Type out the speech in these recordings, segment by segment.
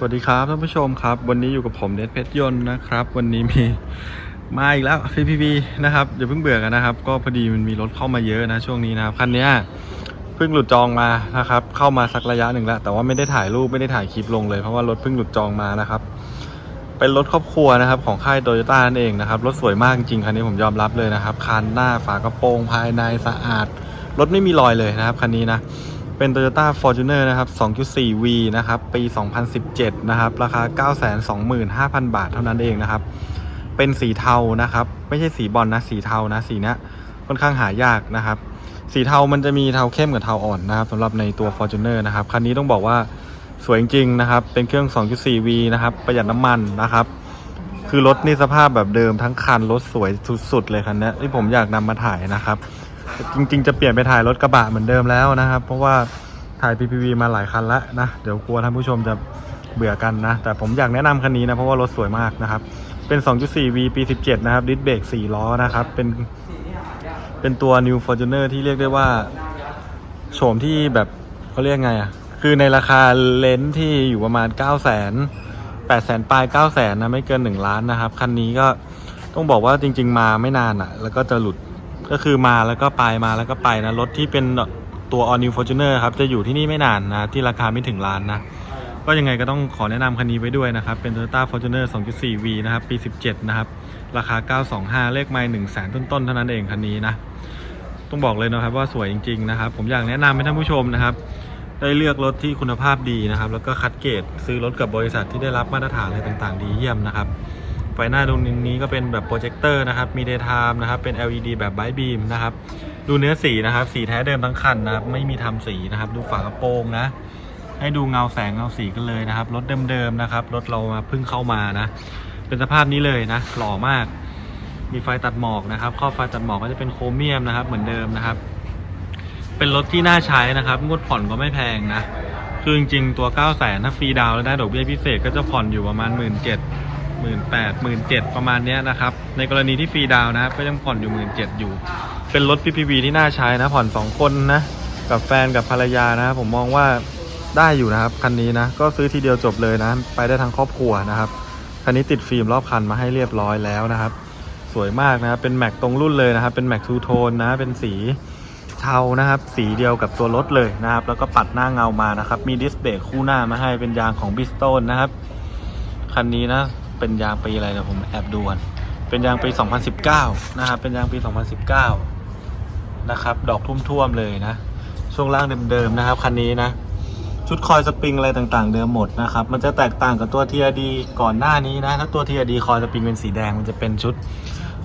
สวัสดีครับท่านผู้ชมครับ วันนี้อยู่กับผมเนทเพชรยนต์นะครับ วันนี้มีมาอีกแล้ว PPV นะครับอย่าเพิ่งเบื่อกันนะครับ ก็พอดีมันมีรถเข้ามาเยอะนะช่วงนี้นะครับคันนี้เพิ่งหลุดจองมานะครับ เข้ามาสักระยะหนึ่งแล้ว แต่ว่าไม่ได้ถ่ายรูปไม่ได้ถ่ายคลิปลงเลยเพราะว่ารถเพิ่งหลุดจองมานะครับ เป็นรถครอบครัวนะครับของค่ายโตโยต้านั่นเองนะครับรถสวยมากจริงๆคันนี้ผมยอมรับเลยนะครับคันหน้าฝากระโปรงภายในสะอาดรถไม่มีรอยเลยนะครับคันนี้นะ เป็น Toyota Fortuner นะครับ 2.4V นะครับ ปี 2017 นะครับ ราคา 925,000 บาทเท่านั้นเองนะครับ เป็นสีเทานะครับ ไม่ใช่สีบอลนะ สีเทานะ สีนี้ค่อนข้างหายากนะครับ สีเทามันจะมีเทาเข้มกับเทาอ่อนนะครับสำหรับในตัว Fortuner นะครับ คันนี้ต้องบอกว่าสวยจริงๆนะครับ เป็นเครื่อง 2.4V นะครับ ประหยัดน้ำมันนะครับ คือรถนี่สภาพแบบเดิมทั้งคัน รถสวยสุดๆเลยคันนี้ที่ผมอยากนำมาถ่ายนะครับ จริง ๆ จะเปลี่ยนไปถ่ายรถกระบะเหมือนเดิมแล้วนะครับ เพราะว่าถ่าย PPV มาหลายคันแล้วนะ เดี๋ยวกลัวท่านผู้ชมจะเบื่อกันนะ แต่ผมอยากแนะนำคันนี้นะ เพราะว่ารถสวยมากนะครับ เป็น 2.4V ปี 17 นะครับ ดิสเบรก4ล้อนะครับ เป็นเป็นตัว New Fortuner ที่เรียกได้ว่าโฉมที่แบบเขาเรียกไงอะ คือในราคาเลนส์ที่อยู่ประมาณ9 0 0 0 0 0 8 0 0 0 0ปลาย 9 0 0 0 0นะ ไม่เกิน 1 ล้านนะครับ คันนี้ก็ต้องบอกว่าจริง ๆ มาไม่นานอะ แล้วก็จะหลุด ก็คือมาแล้วก็ไปมาแล้วก็ไปนะ รถที่เป็นตัว All New Fortuner ครับ จะอยู่ที่นี่ไม่นานนะ ที่ราคาไม่ถึงล้านนะ ก็ยังไงก็ต้องขอแนะนำคันนี้ไว้ด้วยนะครับ เป็น Toyota Fortuner 2.4V นะครับ ปี 17 นะครับ ราคา 925 เลขไม่1 0 0 0 0 0ต้นๆ เท่านั้นเองคันนี้นะ ต้องบอกเลยนะครับว่าสวยจริงๆนะครับ ผมอยากแนะนำให้ท่านผู้ชมนะครับ ได้เลือกรถที่คุณภาพดีนะครับ แล้วก็คัดเกรดซื้อรถกับบริษัทที่ได้รับมาตรฐานอะไรต่างๆ ดีเยี่ยมนะครับ ไฟหน้าตรงนี้ก็เป็นแบบโปรเจคเตอร์นะครับ มี daytime นะครับ เป็น LED แบบ bright beam นะครับ ดูเนื้อสีนะครับ สีแท้เดิมทั้งคันนะครับ ไม่มีทำสีนะครับ ดูฝากระโปรงนะ ให้ดูเงาแสงเงาสีกันเลยนะครับ รถเดิมๆนะครับ รถเรามาเพิ่งเข้ามานะ เป็นสภาพนี้เลยนะ หล่อมาก มีไฟตัดหมอกนะครับข้อบไฟตัดหมอกก็จะเป็นโครเมียมนะครับ เหมือนเดิมนะครับ เป็นรถที่น่าใช้นะครับ งวดผ่อนก็ไม่แพงนะ คือจริงๆตัว 9 0 0 0 0 0ถ้าฟรีดาวแล้วได้ดอกเบี้ยพิเศษก็จะผ่อนอยู่ประมาณ 1 7 0 0 0 หมื่นแปดหมื่นเจ็ดประมาณเนี้ยนะครับ ในกรณีที่ฟรีดาวนะครับ ก็ยังผ่อนอยู่หมื่นเจ็ดอยู่ เป็นรถ PPV ที่น่าใช้นะ ผ่อนสองคนนะ กับแฟนกับภรรยานะผมมองว่าได้อยู่นะครับ คันนี้นะ ก็ซื้อทีเดียวจบเลยนะ ไปได้ทั้งครอบครัวนะครับคันนี้ติดฟิล์มรอบคันมาให้เรียบร้อยแล้วนะครับ สวยมากนะครับเป็นแม็กตรงรุ่นเลยนะครับ เป็นแม็กทูโทนนะเป็นสีเทานะครับ สีเดียวกับตัวรถเลยนะครับ แล้วก็ปัดหน้าเงามานะครับ มีดิสเบรกคู่หน้ามาให้เป็นยางของบิสโตนนะครับ คันนี้นะ เป็นยางปีอะไรเดี๋ยวผมแอบดูก่อนเป็นยางปี 2019 นะครับ เป็นยางปี 2019 นะครับ ดอกทุ่มๆเลยนะ ช่วงล่างเดิมๆนะครับ คันนี้นะ ชุดคอยสปริงอะไรต่างๆ เดิมหมดนะครับ มันจะแตกต่างกับตัว TRD ก่อนหน้านี้นะ ถ้าตัว TRD คอยสปริงเป็นสีแดง มันจะเป็นชุด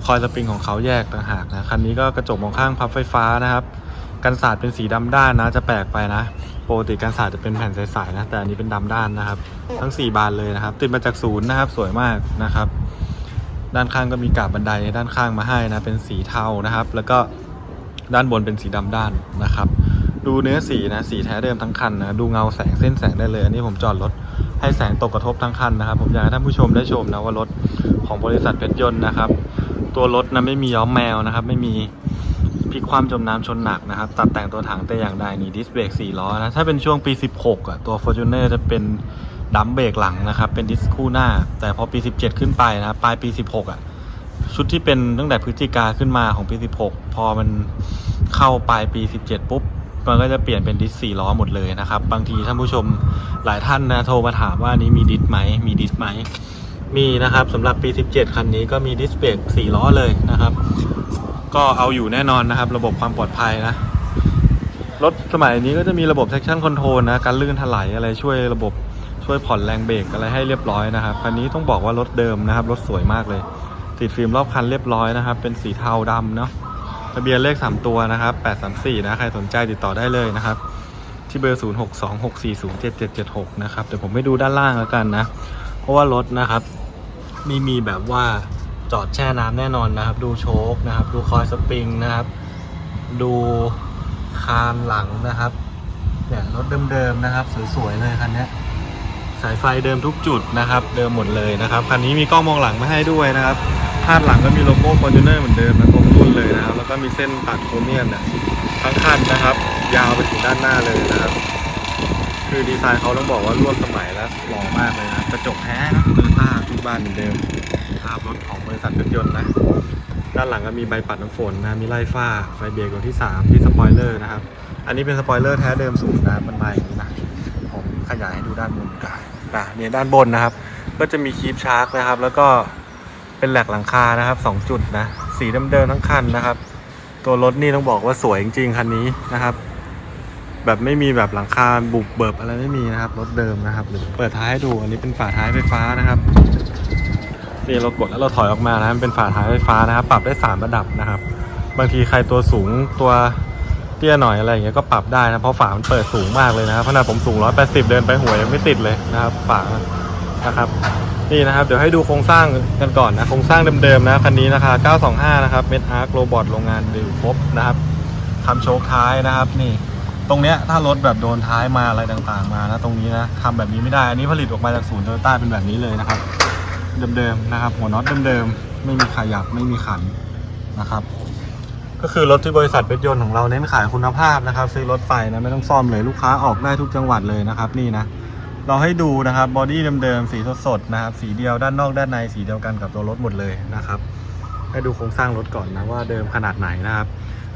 คอยสปริงของเขาแยกต่างหากนะ คันนี้ก็กระจกมองข้างพับไฟฟ้านะครับ กันศาสตร์เป็นสีดำด้านนะ จะแปลกไปนะปกติกันศาสตร์จะเป็นแผ่นใสๆนะ แต่อันนี้เป็นดำด้านนะครับ ทั้ง 4 บานเลยนะครับ ติดมาจากศูนย์นะครับ สวยมากนะครับ ด้านข้างก็มีกาบบันไดด้านข้างมาให้นะ เป็นสีเทานะครับ แล้วก็ด้านบนเป็นสีดำด้านนะครับ ดูเนื้อสีนะ สีแท้เดิมทั้งคันนะ ดูเงาแสงเส้นแสงได้เลย อันนี้ผมจอดรถให้แสงตกกระทบทั้งคันนะครับ ผมอยากให้ท่านผู้ชมได้ชมนะว่ารถของบริษัทเพชรยนต์นะครับ ตัวรถนะไม่มีย้อมแมวนะครับ ไม่มี พลิกความจมน้ำชนหนักนะครับ ตัดแต่งตัวถังแต่อย่างใดนี่ดิสเบรก4ล้อนะ ถ้าเป็นช่วงปี 16อะตัว Fortuner จะเป็นดัมเบรกหลังนะครับ เป็นดิสคู่หน้า แต่พอปี 17 ขึ้นไปนะครับปลายปี 16อะชุดที่เป็นตั้งแต่พฤศจิกาขึ้นมาของปี 16 พอมันเข้าปลายปี 17 ปุ๊บ มันก็จะเปลี่ยนเป็นดิส4ล้อหมดเลยนะครับ บางทีท่านผู้ชมหลายท่านนะโทรมาถามว่านี้มีดิสไหม มีดิสไหม มีนะครับสำหรับปี 17 คันนี้ก็มีดิสเบรก4ล้อเลยนะครับ ก็เอาอยู่แน่นอนนะครับ ระบบความปลอดภัยนะ รถสมัยนี้ก็จะมีระบบ traction control นะ การลื่นถลายอะไรช่วยระบบช่วยผ่อนแรงเบรกอะไรให้เรียบร้อยนะครับคันนี้ต้องบอกว่ารถเดิมนะครับรถสวยมากเลย ติดฟิล์มรอบคันเรียบร้อยนะครับ เป็นสีเทาดำเนาะทะเบียนเลข 3 ตัวนะครับ834 นะใครสนใจติดต่อได้เลยนะครับ ที่เบอร์ 0626407776 นะครับเดี๋ยวผมไปดูด้านล่างแล้วกันนะ เพราะว่ารถนะครับม่มีแบบว่า จอดแช่น้ำแน่นอนนะครับ ดูโชคนะครับ ดูคอยสปริงนะครับ ดูคานหลังนะครับเนี่ยรถเดิมๆนะครับ สวยๆเลยคันนี้สายไฟเดิมทุกจุดนะครับ เดิมหมดเลยนะครับคันนี้มีกล้องมองหลังมาให้ด้วยนะครับพาดหลังก็มีโลโก้ Fortuner เหมือนเดิมนะตรงรุ่นเลยนะครับ แล้วก็มีเส้นตัดโครเมียมเนี่ยทั้งคันนะครับ ยาวไปถึงด้านหน้าเลยนะครับ คือดีไซน์เขาต้องบอกว่าร่วมสมัยและหล่อมากเลยนะกระจกแท้นะโตโยต้าทุกบ้านเหมือนเดิมาพรถของบริษัทรถยนต์นะ ด้านหลังก็มีใบปัดน้ำฝนนะ มีไล่ฝ้า ไฟเบรกดวที่ 3 ที่สปอยเลอร์นะครับ อันนี้เป็นสปอยเลอร์แท้เดิมสูงนะมันมาอย่างนี้นะ ผมขยายให้ดูด้านบนกันนะเนี่ยด้านบนนะครับ ก็จะมีคีบชาร์กนะครับ แล้วก็เป็นแหลกหลังคานะครับ 2 จุดนะ สีเดิมๆทั้งคันนะครับ ตัวรถนี่ต้องบอกว่าสวยจริงๆคันนี้นะครับแบบไม่มีแบบหลังคาบุบเบิบอะไรไม่มีนะครับรถเดิมนะครับเปิดท้ายให้ดูอันนี้เป็นฝาท้ายไฟฟ้านะครับ นี่เรากดแล้วเราถอยออกมานะมันเป็นฝาท้ายไฟฟ้านะครับปรับได้3ระดับนะครับ บางทีใครตัวสูงตัวเตี้ยหน่อยอะไรอย่างเงี้ยก็ปรับได้นะเพราะฝามันเปิดสูงมากเลยนะครับขนาดผมสูง 180 เดินไปหัวยังไม่ติดเลยนะครับ ฝานะครับนี่นะครับเดี๋ยวให้ดูโครงสร้างกันก่อนนะโครงสร้างเดิมๆนะคันนี้ราคา925 นะครับเมดอาร์คโรบอทโรงงานดิวครบนะครับทำโชคท้ายนะครับ นี่ ตรงเนี้ยถ้ารถแบบโดนท้ายมาอะไรต่างๆมานะตรงนี้นะทำแบบนี้ไม่ได้อันนี้ผลิตออกมาจากศูนย์โตโยต้าเป็นแบบนี้เลยนะครับ เดิมๆนะครับ หัวน็อตเดิมๆไม่มีขยับไม่มีขันนะครับ ก็คือรถที่บริษัทเพชรยนต์ของเราเน้นขายคุณภาพนะครับ ซื้อรถไปนะไม่ต้องซ่อมเลยลูกค้าออกได้ทุกจังหวัดเลยนะครับ นี่นะเราให้ดูนะครับบอดี้เดิมๆสีสดๆนะครับ สีเดียวด้านนอกด้านในสีเดียวกันกับตัวรถหมดเลยนะครับให้ดูโครงสร้างรถก่อนนะว่าเดิมขนาดไหนนะครับ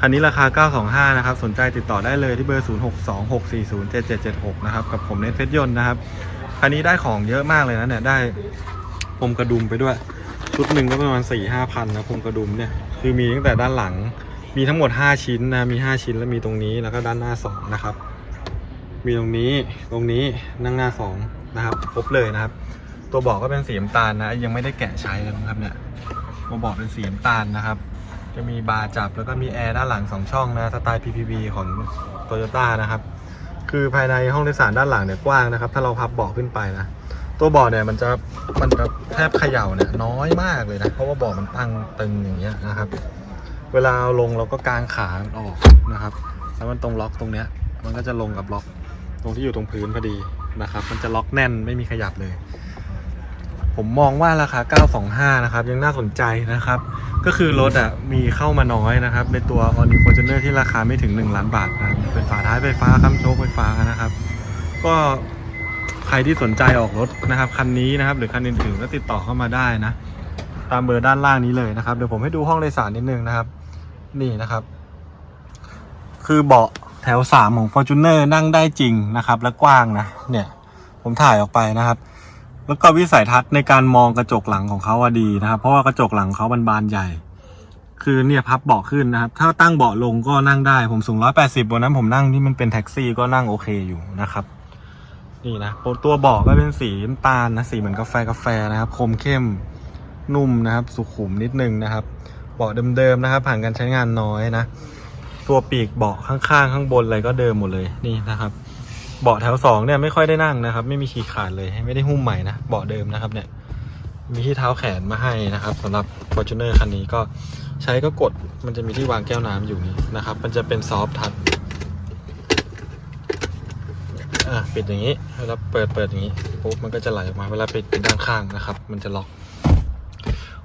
คันนี้ราคา 925 นะครับ สนใจติดต่อได้เลยที่เบอร์ 0626407776 นะครับ กับผมเน็ตเพชรยนต์นะครับ คันนี้ได้ของเยอะมากเลยนะเนี่ย ได้ พรมกระดุมไปด้วย ชุดหนึ่งก็ประมาณ4 5พันนะพรมกระดุมเนี่ยคือมีตั้งแต่ด้านหลัง มีทั้งหมด 5 ชิ้นนะมี 5 ชิ้นแล้วมีตรงนี้แล้วก็ด้านหน้า2นะครับมีตรงนี้ตรงนี้นั่งหน้า2นะครับครบเลยนะครับ ตัวเบอกก็เป็นสีน้ำตาลนะยังไม่ได้แกะใช้เลยนะครับเนี่ยตัวเบอกเป็นสีน้ำตาลนะครับ จะมีบาร์จับแล้วก็มีแอร์ด้านหลัง 2 ช่องนะสไตล์ PPV ของ Toyota นะครับคือภายในห้องโดยสารด้านหลังเนี่ยกว้างนะครับ ถ้าเราพับเบาะขึ้นไปนะ ตัวบาะเนี่ยมันจะมันจะแทบเขย่าเนี่ยน้อยมากเลยนะ เพราะว่าบาะมันตั้งตึงอย่างเงี้ยนะครับ เวลาเอาลงเราก็กางขามันออกนะครับ แล้วมันตรงล็อกตรงเนี้ย มันก็จะลงกับล็อกตรงที่อยู่ตรงพื้นพอดีนะครับ มันจะล็อกแน่นไม่มีขยับเลย ผมมองว่าราคา 925 นะครับ ยังน่าสนใจนะครับ ก็คือรถอะมีเข้ามาน้อยนะครับ ในตัว All New Fortuner ที่ราคาไม่ถึง 1 ล้านบาทนะเป็นฝาท้ายไฟฟ้าคัมโชคไฟฟ้านะครับ ก็ ใครที่สนใจออกรถนะครับคันนี้นะครับ หรือคันอื่นๆก็ติดต่อเข้ามาได้นะ ตามเบอร์ด้านล่างนี้เลยนะครับเดี๋ยวผมให้ดูห้องโดยสารนิดนึงนะครับ นี่นะครับ คือเบาะแถว3ของ Fortuner นั่งได้จริงนะครับ และกว้างนะ เนี่ย ผมถ่ายออกไปนะครับ แล้วก็วิสัยทัศน์ในการมองกระจกหลังของเขาอะดีนะครับ เพราะว่ากระจกหลังเขามันบานใหญ่ คือเนี่ยพับเบาะขึ้นนะครับ ถ้าตั้งเบาะลงก็นั่งได้ ผมสูง 180วันนั้นผมนั่งที่มันเป็นแท็กซี่ก็นั่งโอเคอยู่นะครับ นี่นะตัวเบาะก็เป็นสีน้ำตาลนะสีเหมือนกาแฟกาแฟนะครับ คมเข้มนุ่มนะครับ สุขุมนิดนึงนะครับ เบาะเดิมๆนะครับ ผ่านการใช้งานน้อยนะ ตัวปีกเบาะข้างๆ ข้างบนอะไรก็เดิมหมดเลยนี่นะครับ เบาะแถวสองเนี่ยไม่ค่อยได้นั่งนะครับ ไม่มีขีดขาดเลยไม่ได้หุ้มใหม่นะเบาะเดิมนะครับเนี่ยมีที่เท้าแขนมาให้นะครับสำหรับ Fortuner คันนี้ก็ใช้ก็กดมันจะมีที่วางแก้วน้ำอยู่นี้นะครับ มันจะเป็นซอฟทัช อะปิดอย่างนี้เวลาเปิดเปิดอย่างนี้ปุ๊บมันก็จะไหลออกมาเวลาปิดด้านข้างนะครับ มันจะล็อก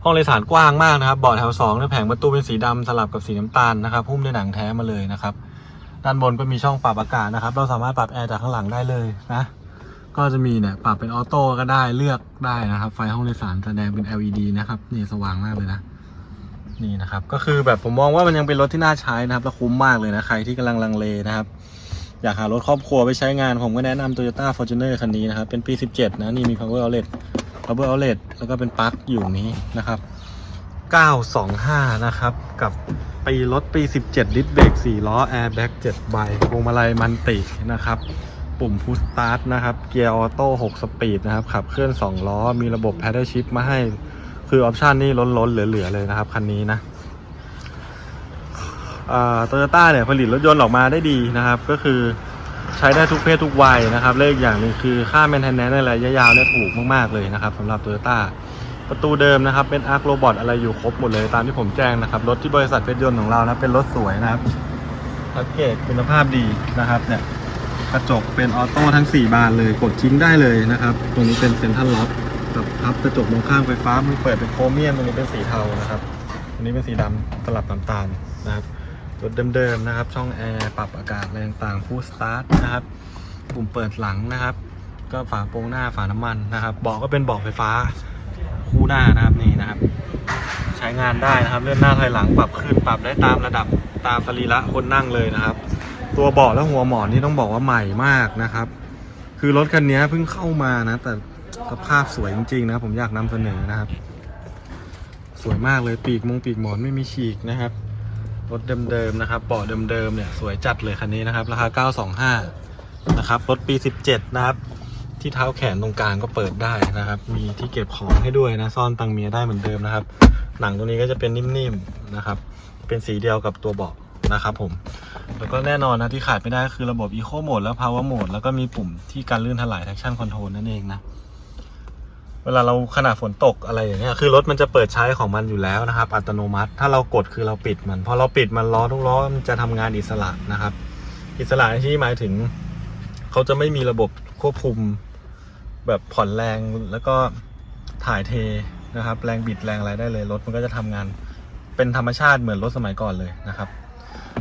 ห้องโดยสารกว้างมากนะครับเบาะแถวสองเนี่ยแผงประตูเป็นสีดำสลับกับสีน้ำตาลนะครับหุ้มด้วยหนังแท้มาเลยนะครับ ด้านบนก็มีช่องปรับอากาศนะครับ เราสามารถปรับแอร์จากข้างหลังได้เลยนะก็จะมีเนี่ยปรับเป็นออโต้ก็ได้เลือกได้นะครับ ไฟห้องโดยสารแสดงเป็น LED นะครับนี่สว่างมากเลยนะนี่นะครับ ก็คือแบบผมมองว่ามันยังเป็นรถที่น่าใช้นะครับและคุ้มมากเลยนะใครที่กำลังลังเลนะครับ อยากหารถครอบครัวไปใช้งานผมก็แนะนำ Toyota Fortuner คันนี้นะครับ เป็นปี 17 นะ นี่มี power outlet power outlet แล้วก็เป็นปลั๊กอยู่นี้นะครับ 925 นะครับ กับปีรถปี 17ลิตรเบรก4 ล้อ airbag 7 ใบพวงมาลัยมันตินะครับ ปุ่มพุชสตาร์ทนะครับ เกียร์ออโต้ 6 สปีดนะครับ ขับเคลื่อน 2 ล้อ มีระบบ paddle shift มาให้ คือออปชันนี่ล้นๆ เหลือ ๆ เลยนะครับ คันนี้นะ โตโยต้าเนี่ยผลิตรถยนต์ออกมาได้ดีนะครับ ก็คือใช้ได้ทุกเพศทุกวัยนะครับและอีกอย่างหนึ่งคือค่า maintenance ในระยะยาวเนี่ยถูกมากๆเลยนะครับสำหรับโตโยต้าประตูเดิมนะครับเป็นอาร์คโรบอทอะไรอยู่ครบหมดเลยตามที่ผมแจ้งนะครับ รถที่บริษัทเพชรยนต์ของเรานะเป็นรถสวยนะครับสังเกตคุณภาพดีนะครับเนี่ยกระจกเป็นออโต้ทั้ง 4 บานเลยกดทิ้งได้เลยนะครับตรงนี้เป็นเซ็นทรัลล็อกกับพับกระจกมองข้างไฟฟ้ามันเปิดเป็นโครเมียมตรงนี้เป็นสีเทานะครับตรงนี้เป็นสีดำสลับน้ำตาลนะครับ รถเดิมๆนะครับ ช่องแอร์ปรับอากาศอะไรต่างๆฟูสตาร์ทนะครับปุ่มเปิดหลังนะครับ ก็ฝาโปรงหน้าฝาน้ำมันนะครับเบาะก็เป็นเบาะไฟฟ้าคู่หน้านะครับนี่นะครับ ใช้งานได้นะครับเลื่อนหน้าถอยหลังปรับขึ้นปรับได้ตามระดับตามสรีระคนนั่งเลยนะครับ ตัวเบาะและหัวหมอนนี่ต้องบอกว่าใหม่มากนะครับ คือรถคันนี้เพิ่งเข้ามานะ แต่สภาพสวยจริงๆนะผมอยากนำเสนอนะครับ สวยมากเลยปีกมงปีกหมอนไม่มีฉีกนะครับ รถเดิมๆนะครับเบาะเดิมๆเนี่ยสวยจัดเลยคันนี้นะครับ ราคา 925 นะครับ รถปี 17 นะครับ ที่เท้าแขนตรงกลางก็เปิดได้นะครับ มีที่เก็บของให้ด้วยนะ ซ่อนตังเมียได้เหมือนเดิมนะครับ หนังตัวนี้ก็จะเป็นนิ่มๆนะครับ เป็นสีเดียวกับตัวเบาะนะครับผม แล้วก็แน่นอนนะที่ขาดไม่ได้ก็คือระบบ Eco Mode และ Power Mode แล้วก็มีปุ่มที่การลื่นถลาย Traction Control นั่นเองนะ เวลาเราขณะฝนตกอะไรอย่างเงี้ยคือรถมันจะเปิดใช้ของมันอยู่แล้วนะครับ อัตโนมัติ ถ้าเรากดคือเราปิดมันพอเราปิดมันล้อทุกล้อมันจะทำงานอิสระนะครับ อิสระที่หมายถึง เขาจะไม่มีระบบควบคุม แบบผ่อนแรงแล้วก็ถ่ายเทนะครับ แรงบิดแรงอะไรได้เลยรถมันก็จะทำงานเป็นธรรมชาติเหมือนรถสมัยก่อนเลยนะครับ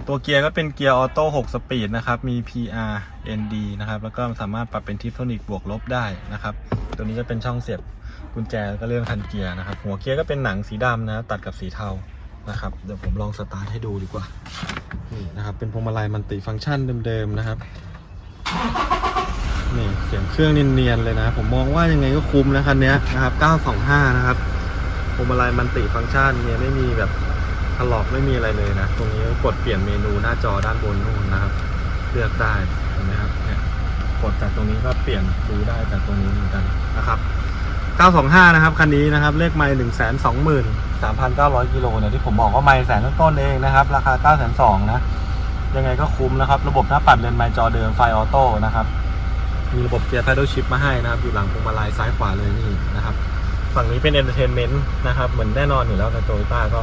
ตัวเกียร์ก็เป็นเกียร์ออโต้6สปีดนะครับ มี PR ND นะครับ แล้วก็สามารถปรับเป็นทิปโทนิกบวกลบได้นะครับ ตัวนี้จะเป็นช่องเสียบกุญแจแล้วก็เรื่องคันเกียร์นะครับ หัวเกียร์ก็เป็นหนังสีดำนะ ตัดกับสีเทานะครับ เดี๋ยวผมลองสตาร์ทให้ดูดีกว่า นี่นะครับ เป็นพวงมาลัยมันติฟังก์ชันเดิมๆนะครับ นี่เสียงเครื่องเนียนๆเลยนะ ผมมองว่ายังไงก็คุ้มนะคันนี้นะครับ 925 นะครับพวงมาลัยมันติฟังก์ชันเนี่ยไม่มีแบบ ถลอกไม่มีอะไรเลยนะ ตรงนี้กดเปลี่ยนเมนูหน้าจอด้านบนนู่นนะครับ เลือกได้เห็นไหมครับเนี่ยกดจากตรงนี้ก็เปลี่ยนดูได้จากตรงนี้เหมือนกันนะครับ 925 นะครับคันนี้นะครับเลขไมล์123,900กิโลเนี่ยที่ผมบอกว่าไมล์แสนต้นเองนะครับ ราคา902นะ ยังไงก็คุ้มนะครับ ระบบหน้าปัดเลนไมล์จอเดิมไฟออโต้นะครับ มีระบบเกียร์ paddle shift มาให้นะครับ อยู่หลังพวงมาลัยซ้ายขวาเลยนี่นะครับ ฝั่งนี้เป็น entertainment นะครับ เหมือนแน่นอนอยู่แล้วในโตโยต้าก็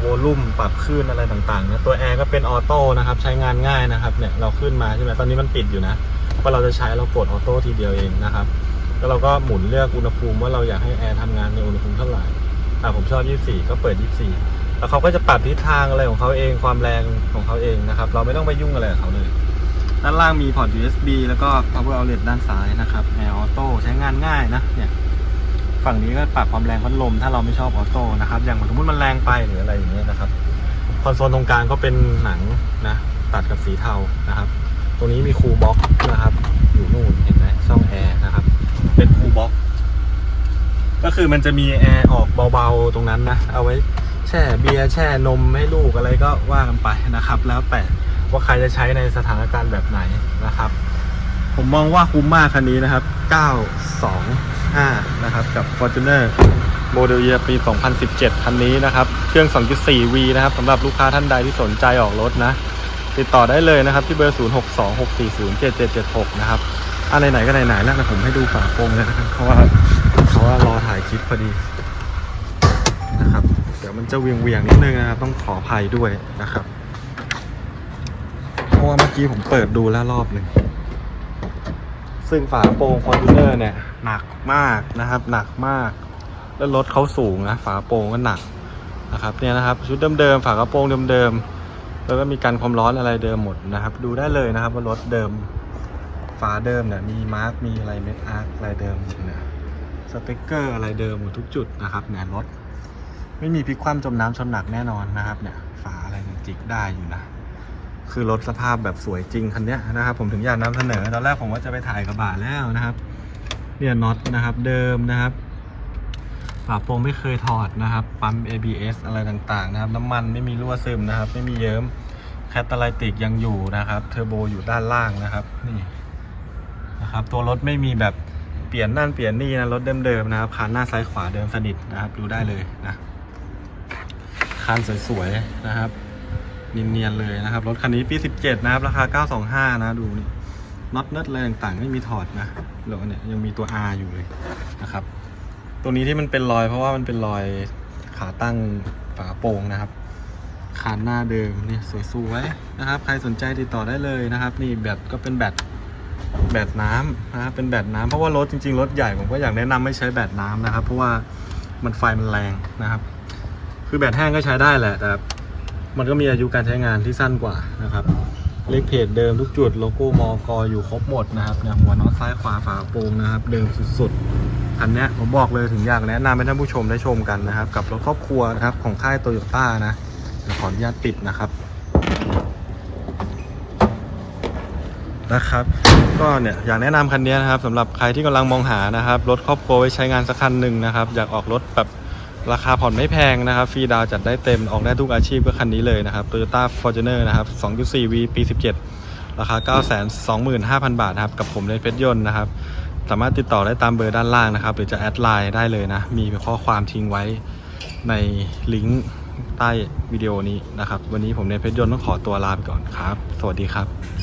โวลูมปรับขึ้นอะไรต่างๆนะตัวแอร์ก็เป็นออโต้นะครับใช้งานง่ายนะครับเนี่ยเราขึ้นมาใช่ไหมตอนนี้มันปิดอยู่นะพอเราจะใช้เรากดออโต้ทีเดียวเองนะครับแล้วเราก็หมุนเลือกอุณหภูมิว่าเราอยากให้แอร์ทำงานในอุณหภูมิเท่าไหร่อ่าผมชอบ 24 ก็เปิด 24 แล้วเขาก็จะปรับทิศทางอะไรของเขาเองความแรงของเขาเองนะครับเราไม่ต้องไปยุ่งอะไรกับเขาเลย ด้านล่างมีพอร์ต USB แล้วก็ power outlet ด้านซ้ายนะครับ Air Auto ใช้งานง่ายนะเนี่ย ฝั่งนี้ก็ปรับความแรงพัดลม ถ้าเราไม่ชอบออโต้นะครับอย่างสมมติมันแรงไปหรืออะไรอย่างเงี้ยนะครับคอนโซลตรงกลางก็เป็นหนังนะตัดกับสีเทานะครับ ตรงนี้มีคูลบ็อกนะครับ อยู่นู่นเห็นไหมช่องแอร์นะครับ เป็นคูลบ็อกก็คือมันจะมีแอร์ออกเบาๆตรงนั้นนะ เอาไว้แช่เบียร์แช่นมให้ลูกอะไรก็ว่ากันไปนะครับ แล้วแต่ว่าใครจะใช้ในสถานการณ์แบบไหนนะครับ ผมมองว่าคุ้มมากคันนี้นะครับ 925 นะครับ กับ Fortuner โมเดลเยียปี 2017 คันนี้นะครับ เครื่อง 2.4V นะครับสำหรับลูกค้าท่านใดที่สนใจออกรถนะ ติดต่อได้เลยนะครับ ที่เบอร์ 0626407776 นะครับอะไหนๆก็ไหนๆแล้วนะผมให้ดูฝาโปรงเลยนะครับเพราะว่าเพราะว่ารอถ่ายคลิปพอดีนะครับ เดี๋ยวมันจะเวียงเวียงๆนิดนึงนะครับ ต้องขออภัยด้วยนะครับ เพราะว่าเมื่อกี้ผมเปิดดูแล้วรอบหนึ่ง ซึ่งฝาโปรงฟอร์จูเนอร์เนี่ยหนักมากนะครับ หนักมาก แล้วรถเขาสูงนะฝาโปรงก็หนักนะครับเนี่ยนะครับชุดเดิมๆฝากระโปรงเดิมๆแล้วก็มีการความร้อนอะไรเดิมหมดนะครับ ดูได้เลยนะครับว่ารถเดิมฝาเดิมเนี่ยมีมาร์กมีอะไรเม็ดอาร์คอะไรเดิมเนี่ยสต็กเกอร์อะไรเดิมหมดทุกจุดนะครับเนี่ยรถไม่มีพลิกคว่ำจมน้ำชนหนักแน่นอนนะครับเนี่ยฝาอะไรเนี่ยจิกได้อยู่นะ คือรถสภาพแบบสวยจริงคันนี้นะครับ ผมถึงอยากนำเสนอตอนแรกผมว่าจะไปถ่ายกระบะแล้วนะครับ เนี่ยน็อตนะครับเดิมนะครับฝาโปรงไม่เคยถอดนะครับ ปั๊ม ABS อะไรต่างๆนะครับ น้ำมันไม่มีรั่วซึมนะครับ ไม่มีเยิ้มแคตตาไลติกยังอยู่นะครับเทอร์โบอยู่ด้านล่างนะครับนี่นะครับ ตัวรถไม่มีแบบเปลี่ยนนั่นเปลี่ยนนี่นะรถเดิมๆนะครับคันหน้าซ้ายขวาเดิมสนิทนะครับ ดูได้เลยนะคันสวยๆนะครับ เนียนๆเลยนะครับ รถคันนี้ปี 17 นะครับ ราคา 925 นะดูนี่น็อตเนิร์ดอะไรต่างๆ ไม่มีถอดนะแล้วเนี่ยยังมีตัว R อยู่เลยนะครับ ตัวนี้ที่มันเป็นรอยเพราะว่ามันเป็นรอยขาตั้งฝากระโปรงนะครับคานหน้าเดิมนี่สวยๆนะครับ ใครสนใจติดต่อได้เลยนะครับ นี่แบตก็เป็นแบตแบตน้ำนะครับเป็นแบตน้ำเพราะว่ารถจริงๆรถใหญ่ผมก็อยากแนะนำไม่ใช้แบตน้ำนะครับ เพราะว่ามันไฟมันแรงนะครับ คือแบตแห้งก็ใช้ได้แหละแต่ มันก็มีอายุการใช้งานที่สั้นกว่านะครับ เลขเพจเดิมทุกจุดโลโก้มอกอยู่ครบหมดนะครับเนี่ยหัวน็อตซ้ายขวาฝาโปรงนะครับ เดิมสุดๆอันนี้ผมบอกเลยถึงอยากแนะนำให้ท่านผู้ชมได้ชมกันนะครับ กับรถครอบครัวนะครับของค่ายโตโยต้านะขออนุญาตปิดนะครับนะครับก็เนี่ยอยากแนะนำคันนี้นะครับสำหรับใครที่กำลังมองหานะครับรถครอบครัวไว้ใช้งานสักคันหนึ่งนะครับ อยากออกรถแบบ ราคาผ่อนไม่แพงนะครับฟรีดาวจัดได้เต็มออกได้ทุกอาชีพก็คันนี้เลยนะครับ Toyota Fortuner นะครับ 2.4V ปี 17 ราคา 925,000 บาทนะครับ กับผมเลนเพชรยนต์นะครับ สามารถติดต่อได้ตามเบอร์ด้านล่างนะครับ หรือจะแอดไลน์ได้เลยนะ มีข้อความทิ้งไว้ในลิงก์ใต้วิดีโอนี้นะครับ วันนี้ผมเนเพชรยนต์ต้องขอตัวลาไปก่อนครับ สวัสดีครับ